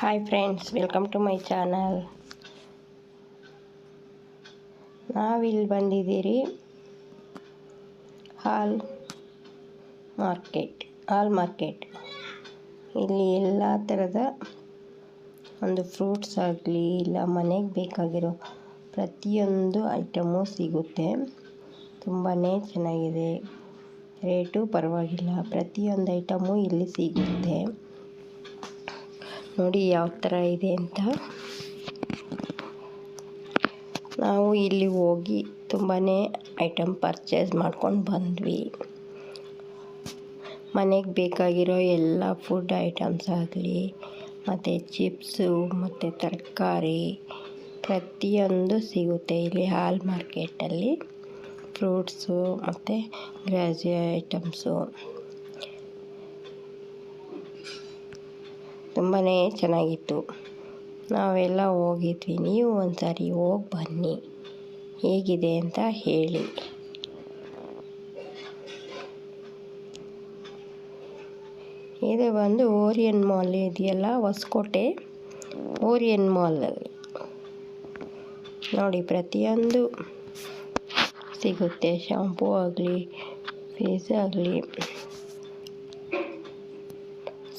Hi friends welcome to my channel ನಾವಿಲ್ಲಿ ಬಂದಿದ್ದೀರಿ ಹಾಲ್ market ಹಾಲ್ market. ಇಲ್ಲಿ ಎಲ್ಲ ಥರದ ಒಂದು ಫ್ರೂಟ್ಸ್ ಆಗಲಿ ಇಲ್ಲ ಮನೆಗೆ ಬೇಕಾಗಿರೋ ಪ್ರತಿಯೊಂದು ಐಟಮು ಸಿಗುತ್ತೆ. ತುಂಬಾ ಚೆನ್ನಾಗಿದೆ. ರೇಟು ಪರವಾಗಿಲ್ಲ. ಪ್ರತಿಯೊಂದು ಐಟಮು ಇಲ್ಲಿ ಸಿಗುತ್ತೆ. ನೋಡಿ ಯಾವ ಥರ ಇದೆ ಅಂತ. ನಾವು ಇಲ್ಲಿ ಹೋಗಿ ತುಂಬಾ ಐಟಮ್ ಪರ್ಚೇಸ್ ಮಾಡ್ಕೊಂಡು ಬಂದ್ವಿ. ಮನೆಗೆ ಬೇಕಾಗಿರೋ ಎಲ್ಲ ಫುಡ್ ಐಟಮ್ಸ್ ಆಗಲಿ, ಮತ್ತು ಚಿಪ್ಸು ಮತ್ತು ತರಕಾರಿ ಪ್ರತಿಯೊಂದು ಸಿಗುತ್ತೆ ಇಲ್ಲಿ ಹಾಲ್ ಮಾರ್ಕೆಟಲ್ಲಿ ಫ್ರೂಟ್ಸು ಮತ್ತು ಗ್ರಾಜಿ ಐಟಮ್ಸು ತುಂಬಾ ಚೆನ್ನಾಗಿತ್ತು. ನಾವೆಲ್ಲ ಹೋಗಿದ್ವಿ. ನೀವು ಒಂದು ಸಾರಿ ಹೋಗಿ ಬನ್ನಿ. ಹೇಗಿದೆ ಅಂತ ಹೇಳಿ. ಇದು ಬಂದು ಓರಿಯನ್ ಮಾಲ್ ಇದೆಯಲ್ಲ? ಹೊಸಕೋಟೆ ಓರಿಯನ್ ಮಾಲ್ ನೋಡಿ, ಪ್ರತಿಯೊಂದು ಸಿಗುತ್ತೆ. ಶಾಂಪೂ ಆಗಲಿ, ಫೇಸ್ ಆಗಲಿ.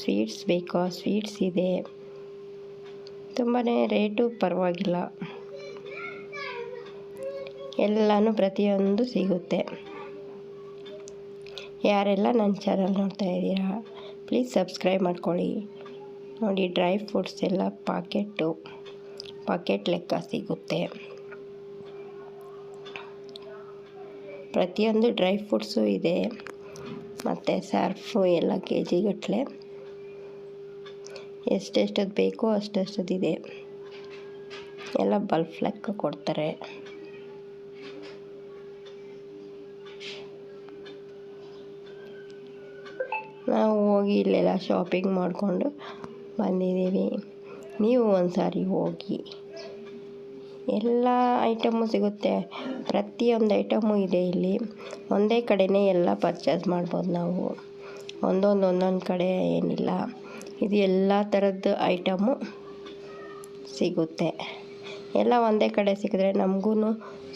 ಸ್ವೀಟ್ಸ್ ಬೇಕಾ ಸ್ವೀಟ್ಸ್ ಇದೆ. ತುಂಬಾ ರೇಟು ಪರವಾಗಿಲ್ಲ. ಎಲ್ಲನೂ ಪ್ರತಿಯೊಂದು ಸಿಗುತ್ತೆ. ಯಾರೆಲ್ಲ ನನ್ನ ಚಾನಲ್ ನೋಡ್ತಾ ಇದ್ದೀರಾ, ಪ್ಲೀಸ್ ಸಬ್ಸ್ಕ್ರೈಬ್ ಮಾಡ್ಕೊಳ್ಳಿ. ನೋಡಿ, ಡ್ರೈ ಫ್ರೂಟ್ಸ್ ಎಲ್ಲ ಪಾಕೆಟ್ಟು, ಪಾಕೆಟ್ ಲೆಕ್ಕ ಸಿಗುತ್ತೆ. ಪ್ರತಿಯೊಂದು ಡ್ರೈ ಫ್ರೂಟ್ಸು ಇದೆ. ಮತ್ತು ಸರ್ಫು ಎಲ್ಲ ಕೆ ಜಿಗಟ್ಟಲೆ ಎಷ್ಟೆಷ್ಟದು ಬೇಕೋ ಅಷ್ಟಷ್ಟದಿದೆ ಎಲ್ಲ ಬಲ್ಫ್ ಲೆಕ್ಕ ಕೊಡ್ತಾರೆ. ನಾವು ಹೋಗಿ ಇಲ್ಲೆಲ್ಲ ಶಾಪಿಂಗ್ ಮಾಡಿಕೊಂಡು ಬಂದಿದ್ದೀವಿ. ನೀವು ಒಂದು ಸಾರಿ ಹೋಗಿ. ಎಲ್ಲ ಐಟಮು ಸಿಗುತ್ತೆ. ಪ್ರತಿಯೊಂದು ಐಟಮು ಇದೆ ಇಲ್ಲಿ. ಒಂದೇ ಕಡೆಯೇ ಎಲ್ಲ ಪರ್ಚೇಸ್ ಮಾಡ್ಬೋದು ನಾವು. ಒಂದೊಂದು ಒಂದೊಂದು ಕಡೆ ಏನಿಲ್ಲ. ಇದು ಎಲ್ಲ ಥರದ್ದು ಐಟಮು ಸಿಗುತ್ತೆ. ಎಲ್ಲ ಒಂದೇ ಕಡೆ ಸಿಕ್ಕಿದ್ರೆ ನಮಗೂ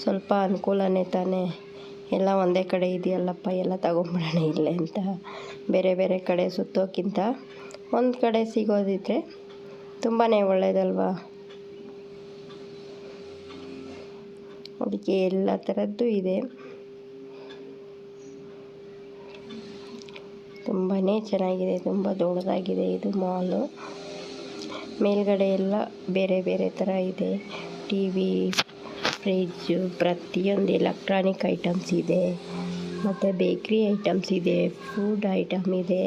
ಸ್ವಲ್ಪ ಅನುಕೂಲನೇ ತಾನೇ. ಎಲ್ಲ ಒಂದೇ ಕಡೆ ಇದೆಯಲ್ಲಪ್ಪ, ಎಲ್ಲ ತಗೊಂಬಿಡೋಣ ಇಲ್ಲೇ ಅಂತ. ಬೇರೆ ಬೇರೆ ಕಡೆ ಸುತ್ತೋಕ್ಕಿಂತ ಒಂದು ಕಡೆ ಸಿಗೋದಿದ್ರೆ ತುಂಬಾ ಒಳ್ಳೆಯದಲ್ವಾ ಅದಕ್ಕೆ ಎಲ್ಲ ಥರದ್ದು ಇದೆ. ತುಂಬಾ ಚೆನ್ನಾಗಿದೆ, ತುಂಬಾ ದೊಡ್ಡದಾಗಿದೆ ಇದು ಮಾಲು ಮೇಲ್ಗಡೆ ಎಲ್ಲ ಬೇರೆ ಬೇರೆ ತರ ಇದೆ. ಟಿವಿ ಫ್ರಿಜ್ ಪ್ರತಿಯೊಂದು ಎಲೆಕ್ಟ್ರಾನಿಕ್ ಐಟಮ್ಸ್ ಇದೆ. ಮತ್ತೆ ಬೇಕರಿ ಐಟಮ್ಸ್ ಇದೆ ಫುಡ್ ಐಟಮ್ ಇದೆ.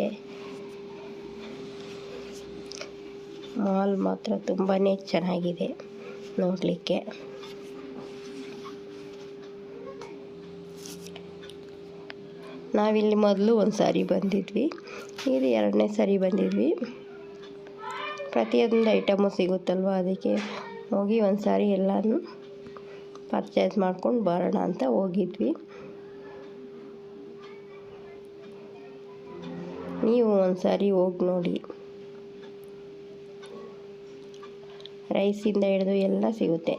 ಮಾಲ್ ಮಾತ್ರ ತುಂಬಾನೇ ಚೆನ್ನಾಗಿದೆ ನೋಡಲಿಕ್ಕೆ. ನಾವಿಲ್ಲಿ ಮೊದಲು ಒಂದು ಸಾರಿ ಬಂದಿದ್ವಿ. ಇದು ಎರಡನೇ ಸಾರಿ ಬಂದಿದ್ವಿ. ಪ್ರತಿಯೊಂದು ಐಟಮು ಸಿಗುತ್ತಲ್ವ ಅದಕ್ಕೆ? ಹೋಗಿ ಒಂದು ಸಾರಿ ಎಲ್ಲನೂ ಪರ್ಚೇಸ್ ಮಾಡ್ಕೊಂಡು ಬರೋಣ ಅಂತ ಹೋಗಿದ್ವಿ. ನೀವು ಒಂದು ಸಾರಿ ಹೋಗಿ ನೋಡಿ. ರೈಸಿಂದ ಹಿಡಿದು ಎಲ್ಲ ಸಿಗುತ್ತೆ.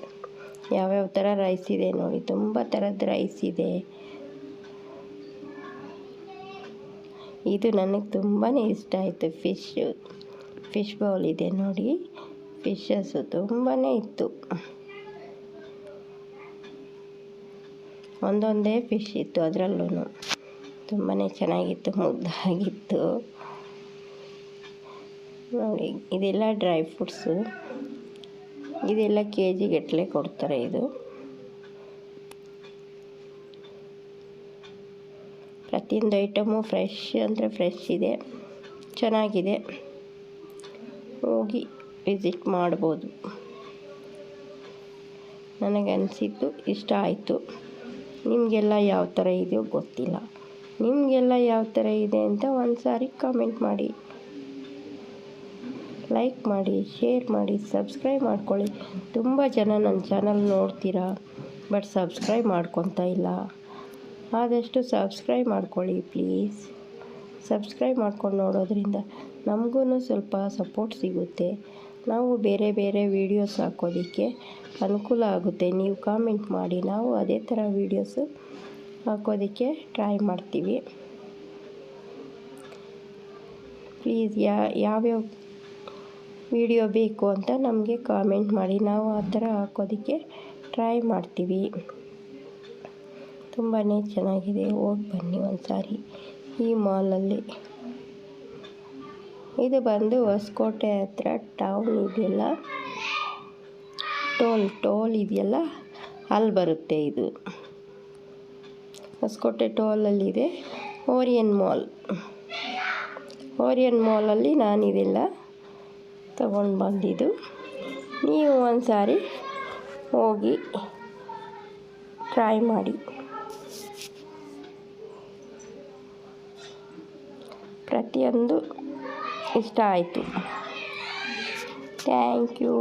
ಯಾವ್ಯಾವ ಥರ ರೈಸ್ ಇದೆ ನೋಡಿ. ತುಂಬ ಥರದ ರೈಸ್ ಇದೆ. ಇದು ನನಗೆ ತುಂಬಾ ಇಷ್ಟ ಆಯಿತು. ಫಿಶ್ಶು ಫಿಶ್ ಬೌಲ್ ಇದೆ ನೋಡಿ. ಫಿಶಸ್ಸು ತುಂಬಾ ಇತ್ತು. ಒಂದೊಂದೇ ಫಿಶ್ ಇತ್ತು ಅದರಲ್ಲೂ ತುಂಬಾ ಚೆನ್ನಾಗಿತ್ತು, ಮುದ್ದಾಗಿತ್ತು. ನೋಡಿ, ಇದೆಲ್ಲ ಡ್ರೈ ಫ್ರೂಟ್ಸು ಇದೆಲ್ಲ ಕೆ ಜಿಗಟ್ಟಲೆ ಕೊಡ್ತಾರೆ ಇದು. ಪ್ರತಿಯೊಂದು ಐಟಮು ಫ್ರೆಶ್ ಅಂದರೆ ಫ್ರೆಶ್ ಇದೆ. ಚೆನ್ನಾಗಿದೆ. ಹೋಗಿ ವಿಸಿಟ್ ಮಾಡ್ಬೋದು. ನನಗನ್ಸಿದ್ದು ಇಷ್ಟ ಆಯಿತು. ನಿಮಗೆಲ್ಲ ಯಾವ ಥರ ಇದೆಯೋ ಗೊತ್ತಿಲ್ಲ. ನಿಮಗೆಲ್ಲ ಯಾವ ಥರ ಇದೆ ಅಂತ ಒಂದು ಸಾರಿ ಕಮೆಂಟ್ ಮಾಡಿ. ಲೈಕ್ ಮಾಡಿ ಶೇರ್ ಮಾಡಿ ಸಬ್ಸ್ಕ್ರೈಬ್ ಮಾಡ್ಕೊಳ್ಳಿ. ತುಂಬ ಜನ ನನ್ನ ಚಾನಲ್ ನೋಡ್ತೀರಾ ಬಟ್ ಸಬ್ಸ್ಕ್ರೈಬ್ ಮಾಡ್ಕೊತಾ ಇಲ್ಲ. ಆದಷ್ಟು ಸಬ್ಸ್ಕ್ರೈಬ್ ಮಾಡ್ಕೊಳ್ಳಿ ಪ್ಲೀಸ್ ಸಬ್ಸ್ಕ್ರೈಬ್ ಮಾಡ್ಕೊಂಡು ನೋಡೋದ್ರಿಂದ ನಮಗೂ ಸ್ವಲ್ಪ ಸಪೋರ್ಟ್ ಸಿಗುತ್ತೆ. ನಾವು ಬೇರೆ ಬೇರೆ ವೀಡಿಯೋಸ್ ಹಾಕೋದಕ್ಕೆ ಅನುಕೂಲ ಆಗುತ್ತೆ. ನೀವು ಕಾಮೆಂಟ್ ಮಾಡಿ, ನಾವು ಅದೇ ಥರ ವೀಡಿಯೋಸು ಹಾಕೋದಕ್ಕೆ ಟ್ರೈ ಮಾಡ್ತೀವಿ. ಪ್ಲೀಸ್ ಯಾ, ಯಾವ್ಯಾವ ವಿಡಿಯೋ ಬೇಕು ಅಂತ ನಮಗೆ ಕಾಮೆಂಟ್ ಮಾಡಿ. ನಾವು ಆ ಥರ ಹಾಕೋದಕ್ಕೆ ಟ್ರೈ ಮಾಡ್ತೀವಿ. ತುಂಬಾ ಚೆನ್ನಾಗಿದೆ. ಹೋಗಿ ಬನ್ನಿ ಒಂದು ಸಾರಿ ಈ ಮಾಲಲ್ಲಿ. ಇದು ಬಂದು ಹೊಸಕೋಟೆ ಹತ್ರ ಟೌನ್ ಇದೆಯಲ್ಲ? ಟೋಲ್ ಟೋಲ್ ಇದೆಯಲ್ಲ? ಅಲ್ಲಿ ಬರುತ್ತೆ ಇದು. ಹೊಸಕೋಟೆ ಟೋಲಲ್ಲಿದೆ ಓರಿಯನ್ ಮಾಲ್ ಓರಿಯನ್ ಮಾಲಲ್ಲಿ ನಾನು ಇದೆಲ್ಲ ತಗೊಂಡು ಬಂದಿದ್ದು. ನೀವು ಒಂದು ಸಾರಿ ಹೋಗಿ ಟ್ರೈ ಮಾಡಿ. ಪ್ರತಿಯೊಂದು ಇಷ್ಟ ಆಯಿತು. Thank you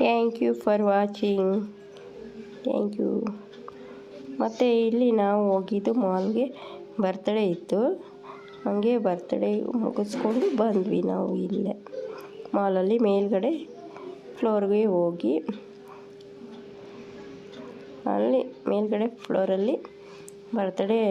thank you for watching thank you ಮತ್ತು ಇಲ್ಲಿ ನಾವು ಹೋಗಿದ್ದು ಮಾಲ್ಗೆ ಬರ್ತಡೇ ಇತ್ತು. ಹಾಗೆ ಬರ್ತಡೇ ಮುಗಿಸ್ಕೊಂಡು ಬಂದ್ವಿ ನಾವು ಇಲ್ಲೇ. ಮಾಲಲ್ಲಿ ಮೇಲ್ಗಡೆ ಫ್ಲೋರ್ಗೆ ಹೋಗಿ. ಅಲ್ಲಿ ಮೇಲ್ಗಡೆ ಫ್ಲೋರಲ್ಲಿ ಬರ್ತಡೇ